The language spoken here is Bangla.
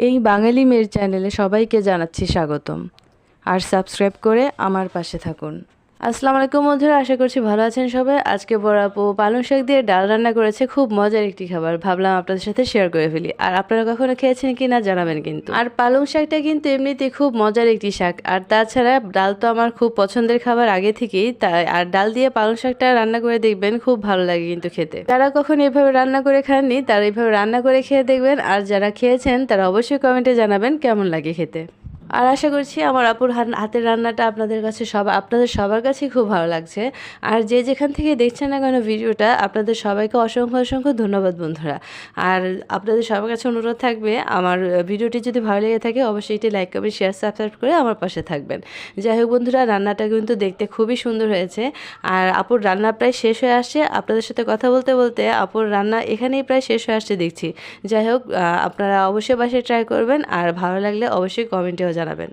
এই বাঙালি মেয়ের চ্যানেলে সবাইকে জানাচ্ছি স্বাগতম। আর সাবস্ক্রাইব করে আমার পাশে থাকুন। আসসালামু আলাইকুম বন্ধুরা, আশা করছি ভালো আছেন সবাই। আজকে বড় আপু পালং শাক দিয়ে ডাল রান্না করেছে, খুব মজার একটি খাবার। ভাবলাম আপনাদের সাথে শেয়ার করে ফেলি। আর আপনারা কখনো খেয়েছেন কি না জানাবেন কিন্তু। আর পালং শাকটা কিন্তু এমনিতে খুব মজার একটি শাক। আর তাছাড়া ডাল তো আমার খুব পছন্দের খাবার আগে থেকেই, তাই আর ডাল দিয়ে পালং শাকটা রান্না করে দেখবেন, খুব ভালো লাগে কিন্তু খেতে। যারা কখনো এভাবে রান্না করে খাননি, তারা এইভাবে রান্না করে খেয়ে দেখবেন। আর যারা খেয়েছেন, তারা অবশ্যই কমেন্টে জানাবেন কেমন লাগে খেতে। আর আশা করছি আমার আপুর হাত- হাতের রান্নাটা আপনাদের কাছে সব আপনাদের সবার কাছেই খুব ভালো লাগছে। আর যে যেখান থেকে দেখছেন না কেন ভিডিওটা, আপনাদের সবাইকে অসংখ্য অসংখ্য ধন্যবাদ, বন্ধুরা। আর আপনাদের সবার কাছে অনুরোধ থাকবে, আমার ভিডিওটি যদি ভালো লেগে থাকে, অবশ্যই এটি লাইক করবেন শেয়ার সাবস্ক্রাইব করে আমার পাশে থাকবেন। যাই হোক, বন্ধুরা, রান্নাটা কিন্তু দেখতে খুবই সুন্দর হয়েছে। আর আপুর রান্না প্রায় শেষ হয়ে আসছে। আপনাদের সাথে কথা বলতে বলতে আপুর রান্না এখানেই প্রায় শেষ হয়ে আসছে দেখছি। যাই হোক আপনারা অবশ্যই বাসায় ট্রাই করবেন। আর ভালো লাগলে অবশ্যই কমেন্টেও জানাবেন।